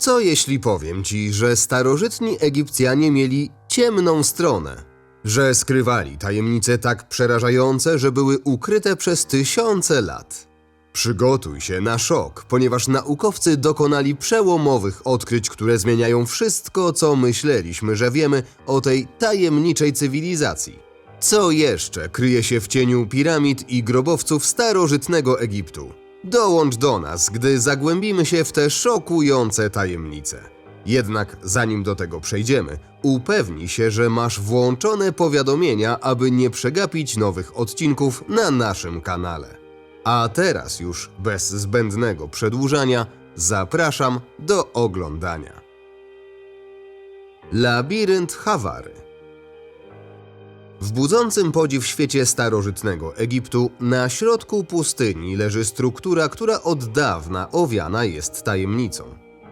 Co jeśli powiem ci, że starożytni Egipcjanie mieli ciemną stronę? Że skrywali tajemnice tak przerażające, że były ukryte przez tysiące lat? Przygotuj się na szok, ponieważ naukowcy dokonali przełomowych odkryć, które zmieniają wszystko, co myśleliśmy, że wiemy o tej tajemniczej cywilizacji. Co jeszcze kryje się w cieniu piramid i grobowców starożytnego Egiptu? Dołącz do nas, gdy zagłębimy się w te szokujące tajemnice. Jednak zanim do tego przejdziemy, upewnij się, że masz włączone powiadomienia, aby nie przegapić nowych odcinków na naszym kanale. A teraz już bez zbędnego przedłużania zapraszam do oglądania. Labirynt Hawary w budzącym podziw świecie starożytnego Egiptu na środku pustyni leży struktura, która od dawna owiana jest tajemnicą.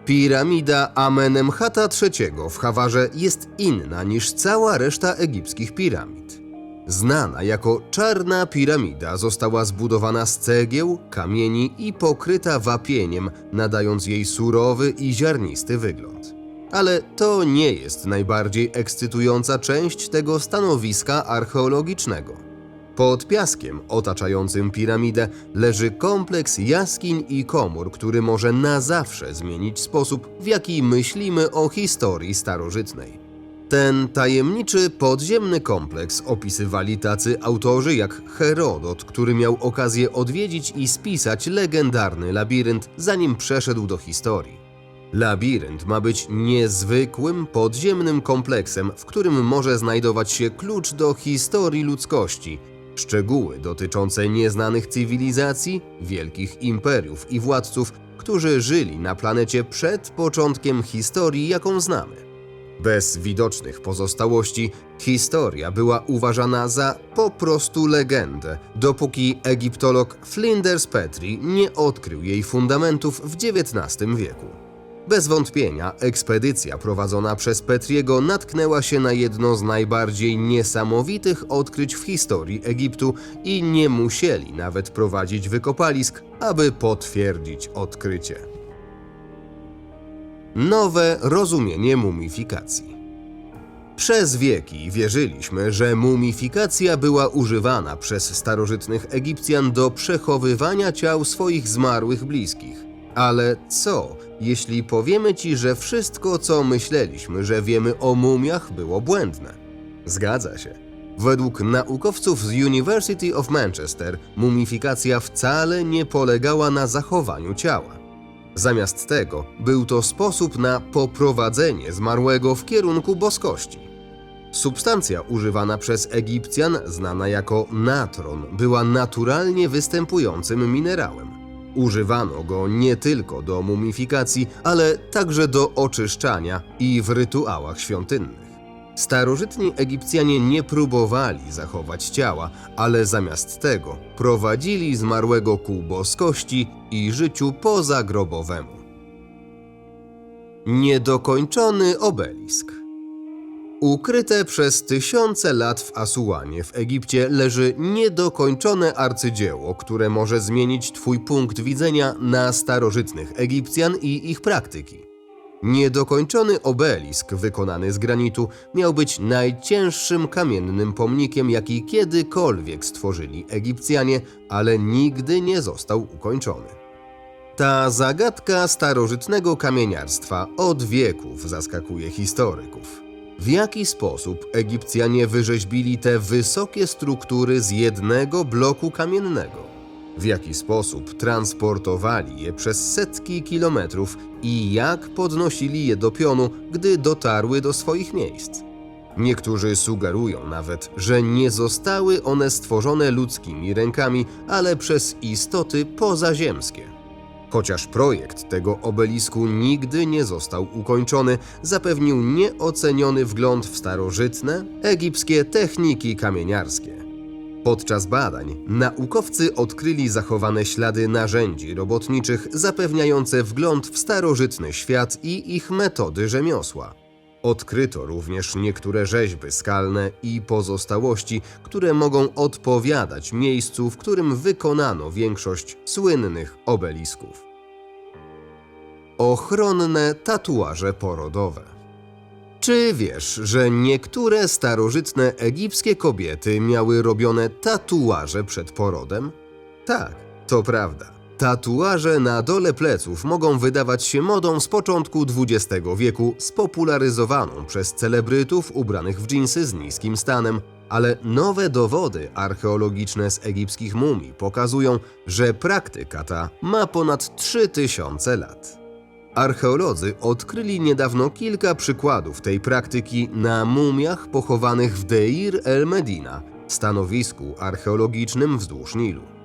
Piramida Amenemhata III w Hawarze jest inna niż cała reszta egipskich piramid. Znana jako Czarna Piramida została zbudowana z cegieł, kamieni i pokryta wapieniem, nadając jej surowy i ziarnisty wygląd. Ale to nie jest najbardziej ekscytująca część tego stanowiska archeologicznego. Pod piaskiem otaczającym piramidę leży kompleks jaskiń i komór, który może na zawsze zmienić sposób, w jaki myślimy o historii starożytnej. Ten tajemniczy podziemny kompleks opisywali tacy autorzy jak Herodot, który miał okazję odwiedzić i spisać legendarny labirynt, zanim przeszedł do historii. Labirynt ma być niezwykłym, podziemnym kompleksem, w którym może znajdować się klucz do historii ludzkości, szczegóły dotyczące nieznanych cywilizacji, wielkich imperiów i władców, którzy żyli na planecie przed początkiem historii, jaką znamy. Bez widocznych pozostałości historia była uważana za po prostu legendę, dopóki egiptolog Flinders Petrie nie odkrył jej fundamentów w XIX wieku. Bez wątpienia ekspedycja prowadzona przez Petriego natknęła się na jedno z najbardziej niesamowitych odkryć w historii Egiptu i nie musieli nawet prowadzić wykopalisk, aby potwierdzić odkrycie. Nowe rozumienie mumifikacji. Przez wieki wierzyliśmy, że mumifikacja była używana przez starożytnych Egipcjan do przechowywania ciał swoich zmarłych bliskich. Ale co, jeśli powiemy ci, że wszystko, co myśleliśmy, że wiemy o mumiach, było błędne? Zgadza się. Według naukowców z University of Manchester mumifikacja wcale nie polegała na zachowaniu ciała. Zamiast tego był to sposób na poprowadzenie zmarłego w kierunku boskości. Substancja używana przez Egipcjan, znana jako natron, była naturalnie występującym minerałem. Używano go nie tylko do mumifikacji, ale także do oczyszczania i w rytuałach świątynnych. Starożytni Egipcjanie nie próbowali zachować ciała, ale zamiast tego prowadzili zmarłego ku boskości i życiu pozagrobowemu. Niedokończony obelisk. Ukryte przez tysiące lat w Asuanie w Egipcie leży niedokończone arcydzieło, które może zmienić Twój punkt widzenia na starożytnych Egipcjan i ich praktyki. Niedokończony obelisk wykonany z granitu miał być najcięższym kamiennym pomnikiem, jaki kiedykolwiek stworzyli Egipcjanie, ale nigdy nie został ukończony. Ta zagadka starożytnego kamieniarstwa od wieków zaskakuje historyków. W jaki sposób Egipcjanie wyrzeźbili te wysokie struktury z jednego bloku kamiennego? W jaki sposób transportowali je przez setki kilometrów i jak podnosili je do pionu, gdy dotarły do swoich miejsc? Niektórzy sugerują nawet, że nie zostały one stworzone ludzkimi rękami, ale przez istoty pozaziemskie. Chociaż projekt tego obelisku nigdy nie został ukończony, zapewnił nieoceniony wgląd w starożytne, egipskie techniki kamieniarskie. Podczas badań naukowcy odkryli zachowane ślady narzędzi robotniczych zapewniające wgląd w starożytny świat i ich metody rzemiosła. Odkryto również niektóre rzeźby skalne i pozostałości, które mogą odpowiadać miejscu, w którym wykonano większość słynnych obelisków. ochronne tatuaże porodowe. Czy wiesz, że niektóre starożytne egipskie kobiety miały robione tatuaże przed porodem? Tak, to prawda. Tatuaże na dole pleców mogą wydawać się modą z początku XX wieku, spopularyzowaną przez celebrytów ubranych w dżinsy z niskim stanem, ale nowe dowody archeologiczne z egipskich mumii pokazują, że praktyka ta ma ponad 3000 lat. Archeolodzy odkryli niedawno kilka przykładów tej praktyki na mumiach pochowanych w Deir el Medina, stanowisku archeologicznym wzdłuż Nilu.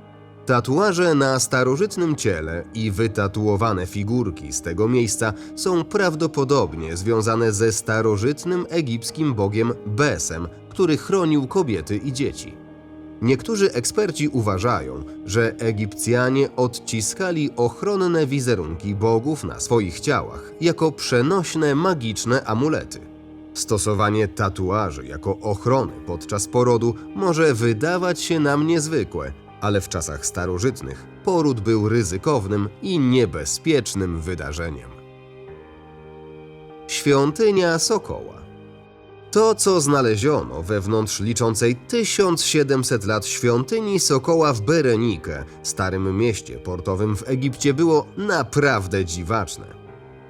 Tatuaże na starożytnym ciele i wytatuowane figurki z tego miejsca są prawdopodobnie związane ze starożytnym egipskim bogiem Besem, który chronił kobiety i dzieci. Niektórzy eksperci uważają, że Egipcjanie odciskali ochronne wizerunki bogów na swoich ciałach jako przenośne magiczne amulety. Stosowanie tatuaży jako ochrony podczas porodu może wydawać się nam niezwykłe, ale w czasach starożytnych poród był ryzykownym i niebezpiecznym wydarzeniem. Świątynia Sokoła to, co znaleziono wewnątrz liczącej 1700 lat świątyni Sokoła w Berenike, starym mieście portowym w Egipcie, było naprawdę dziwaczne.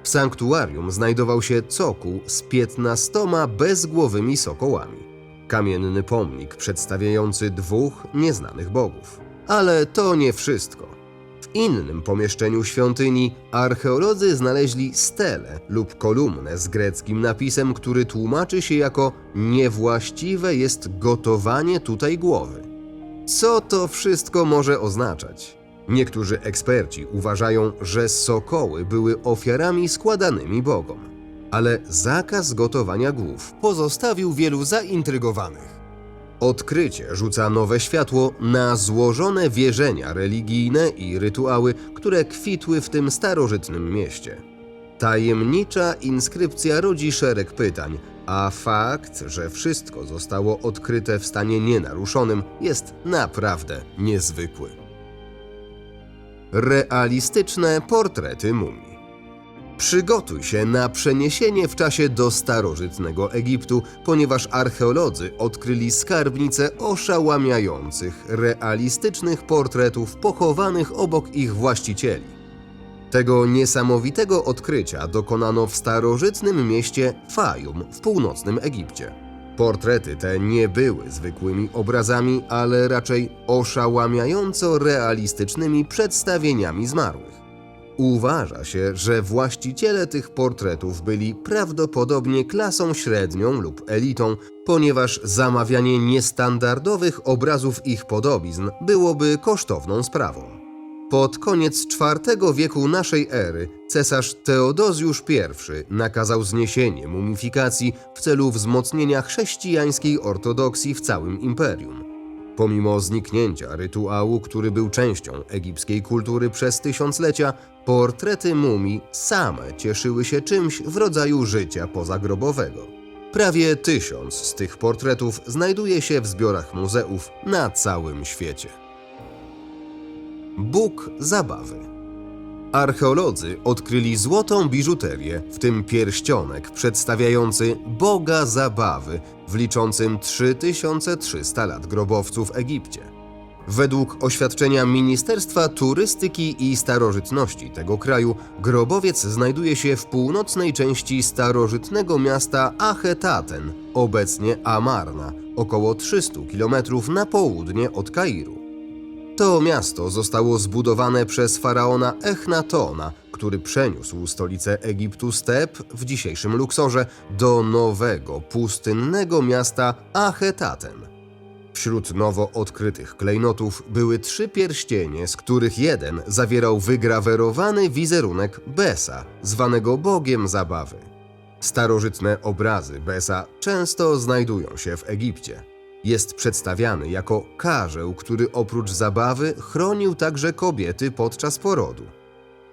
W sanktuarium znajdował się cokół z 15 bezgłowymi sokołami. Kamienny pomnik przedstawiający dwóch nieznanych bogów. Ale to nie wszystko. W innym pomieszczeniu świątyni archeolodzy znaleźli stelę lub kolumnę z greckim napisem, który tłumaczy się jako niewłaściwe jest gotowanie tutaj głowy. Co to wszystko może oznaczać? Niektórzy eksperci uważają, że sokoły były ofiarami składanymi bogom, ale zakaz gotowania głów pozostawił wielu zaintrygowanych. Odkrycie rzuca nowe światło na złożone wierzenia religijne i rytuały, które kwitły w tym starożytnym mieście. Tajemnicza inskrypcja rodzi szereg pytań, a fakt, że wszystko zostało odkryte w stanie nienaruszonym, jest naprawdę niezwykły. Realistyczne portrety mumii. Przygotuj się na przeniesienie w czasie do starożytnego Egiptu, ponieważ archeolodzy odkryli skarbnicę oszałamiających, realistycznych portretów pochowanych obok ich właścicieli. Tego niesamowitego odkrycia dokonano w starożytnym mieście Fayum w północnym Egipcie. Portrety te nie były zwykłymi obrazami, ale raczej oszałamiająco realistycznymi przedstawieniami zmarłych. Uważa się, że właściciele tych portretów byli prawdopodobnie klasą średnią lub elitą, ponieważ zamawianie niestandardowych obrazów ich podobizn byłoby kosztowną sprawą. Pod koniec IV wieku naszej ery cesarz Teodozjusz I nakazał zniesienie mumifikacji w celu wzmocnienia chrześcijańskiej ortodoksji w całym imperium. Pomimo zniknięcia rytuału, który był częścią egipskiej kultury przez tysiąclecia, portrety mumii same cieszyły się czymś w rodzaju życia pozagrobowego. Prawie tysiąc z tych portretów znajduje się w zbiorach muzeów na całym świecie. Bóg zabawy. Archeolodzy odkryli złotą biżuterię, w tym pierścionek przedstawiający Boga zabawy w liczącym 3300 lat grobowcu w Egipcie. Według oświadczenia Ministerstwa Turystyki i Starożytności tego kraju, grobowiec znajduje się w północnej części starożytnego miasta Achetaten, obecnie Amarna, około 300 km na południe od Kairu. To miasto zostało zbudowane przez faraona Echnatona, który przeniósł stolicę Egiptu Step w dzisiejszym Luksorze do nowego, pustynnego miasta Achetaten. Wśród nowo odkrytych klejnotów były trzy pierścienie, z których jeden zawierał wygrawerowany wizerunek Besa, zwanego bogiem zabawy. Starożytne obrazy Besa często znajdują się w Egipcie. Jest przedstawiany jako karzeł, który oprócz zabawy chronił także kobiety podczas porodu.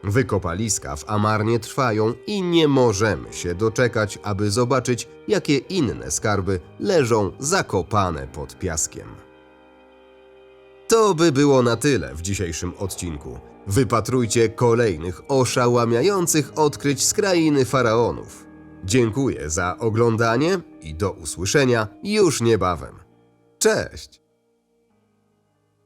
Wykopaliska w Amarnie trwają i nie możemy się doczekać, aby zobaczyć, jakie inne skarby leżą zakopane pod piaskiem. To by było na tyle w dzisiejszym odcinku. Wypatrujcie kolejnych oszałamiających odkryć z krainy faraonów. Dziękuję za oglądanie i do usłyszenia już niebawem. Cześć!